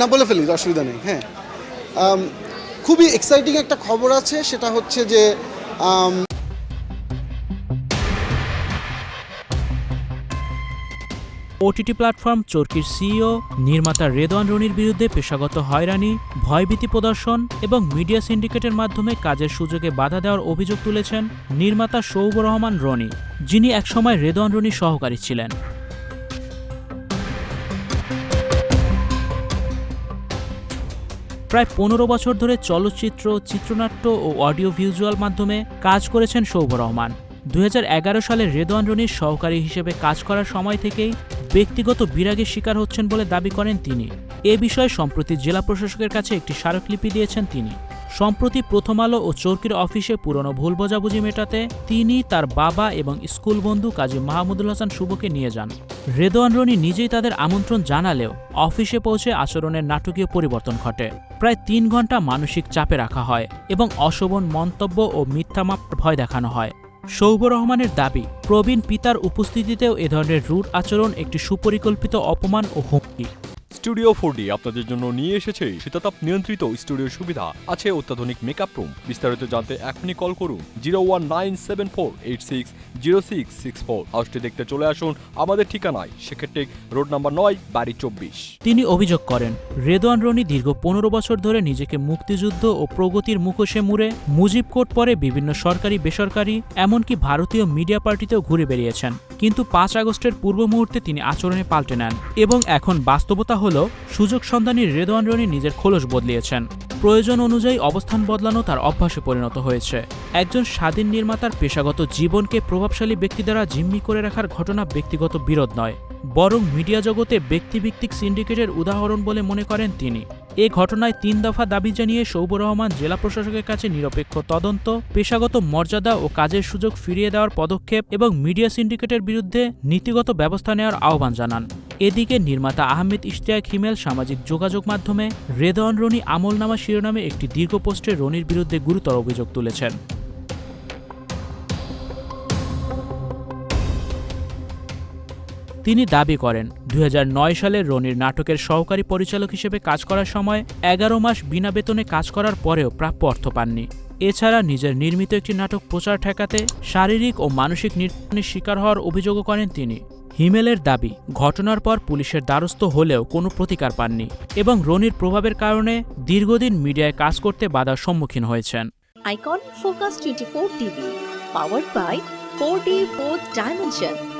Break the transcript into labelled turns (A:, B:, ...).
A: না, বলে ফেলি, অসুবিধা নেই হ্যাঁ। খুবই এক্সাইটিং একটা খবর আছে, সেটা হচ্ছে যে
B: ওটিটি প্ল্যাটফর্ম চরকির সিইও নির্মাতা রেদওয়ান রনির বিরুদ্ধে পেশাগত হয়রানি, ভয়ভীতি প্রদর্শন এবং মিডিয়া সিন্ডিকেটের মাধ্যমে কাজের সুযোগে বাধা দেওয়ার অভিযোগ তুলেছেন নির্মাতা সৌব রহমান রনি, যিনি একসময় রেদওয়ান রনির সহকারী ছিলেন। প্রায় পনেরো বছর ধরে চলচ্চিত্র, চিত্রনাট্য ও অডিও ভিজুয়াল মাধ্যমে কাজ করেছেন সৌভ রহমান। দুই হাজার এগারো সালে রেদওয়ান রনির সহকারী হিসেবে কাজ করার সময় থেকেই ব্যক্তিগত বিরাগের শিকার হচ্ছেন বলে দাবি করেন তিনি। এ বিষয়ে সম্প্রতি জেলা প্রশাসকের কাছে একটি স্মারকলিপি দিয়েছেন তিনি। সম্প্রতি প্রথম আলো ও চরকির অফিসে পুরনো ভুল বোঝাবুঝি মেটাতে তিনি তার বাবা এবং স্কুল বন্ধু কাজী মাহমুদুল হাসান শুভকে নিয়ে যান। রেদোয়ান রনি নিজেই তাদের আমন্ত্রণ জানালেও অফিসে পৌঁছে আচরণের নাটকীয় পরিবর্তন ঘটে। প্রায় তিন ঘণ্টা মানসিক চাপে রাখা হয় এবং অশোভন মন্তব্য ও মিথ্যামাপ ভয় দেখানো হয়। সৌব রহমানের দাবি, প্রবীণ পিতার উপস্থিতিতেও এ ধরনের রুট আচরণ একটি সুপরিকল্পিত অপমান ও হুমকি।
C: স্টুডিও ফোর আপনাদের জন্য নিয়ে এসেছে শীতাতাপ নিয়ন্ত্রিত স্টুডিও সুবিধা। আছে অত্যাধুনিক মেকআপ রুম বিস্তারিত জানতে এখনই কল করুন zero one nine seven four eight six zero six six four হাউসটি দেখতে চলে আসুন আমাদের ঠিকানায়। সেক্ষেত্রে রোড নাম্বার নয়, বাড়ি চব্বিশ।
B: তিনি অভিযোগ করেন রেদওয়ান রনি দীর্ঘ পনেরো বছর ধরে নিজেকে মুক্তিযুদ্ধ ও প্রগতির মুখোশে মুড়ে, মুজিব কোর্ট পরে বিভিন্ন সরকারি, বেসরকারি, এমনকি ভারতীয় মিডিয়া পার্টিতেও ঘুরে বেরিয়েছেন কিন্তু পাঁচ আগস্টের পূর্ব মুহূর্তে তিনি আচরণে পাল্টে নেন এবং এখন বাস্তবতা সুযোগ সন্ধানী রেদওয়ান রনি নিজের খোলস বদলিয়েছেন। প্রয়োজন অনুযায়ী অবস্থান বদলানো তার অভ্যাসে পরিণত হয়েছে। একজন স্বাধীন নির্মাতার পেশাগত জীবনকে প্রভাবশালী ব্যক্তি দ্বারা জিম্মি করে রাখার ঘটনা ব্যক্তিগত বিরোধ নয়। বরং মিডিয়া জগতে ব্যক্তিভিত্তিক সিন্ডিকেটের উদাহরণ বলে মনে করেন তিনি। এ ঘটনায় তিন দফা দাবি জানিয়ে সৌব রহমান জেলা প্রশাসকের কাছে নিরপেক্ষ তদন্ত, পেশাগত মর্যাদা ও কাজের সুযোগ ফিরিয়ে দেওয়ার পদক্ষেপ এবং মিডিয়া সিন্ডিকেটের বিরুদ্ধে নীতিগত ব্যবস্থা নেওয়ার আহ্বান জানান। এদিকে নির্মাতা আহমেদ ইশতিয়াক হিমেল সামাজিক যোগাযোগ মাধ্যমে রেদওয়ান রনি আমলনামা শিরোনামে একটি দীর্ঘ পোস্টে রনির বিরুদ্ধে গুরুতর অভিযোগ তুলেছেন। তিনি দাবি করেন দু হাজার নয় সালে রনির নাটকের সহকারী পরিচালক হিসেবে কাজ করার সময় এগারো মাস বিনা বেতনে কাজ করার পরেও প্রাপ্য অর্থ পাননি। এছাড়া নিজের নির্মিত একটি নাটক প্রচার ঠেকাতে শারীরিক ও মানসিক নির্যাতনের শিকার হওয়ার অভিযোগও করেন তিনি। হিমেলের দাবি ঘটনার পর পুলিশের দ্বারস্থ হলেও কোনো প্রতিকার পাননি এবং রনির প্রভাবের কারণে দীর্ঘদিন মিডিয়ায় কাজ করতে বাধার সম্মুখীন হয়েছেন।
D: Icon Focus 24 TV, powered by 4D 4th Dimension.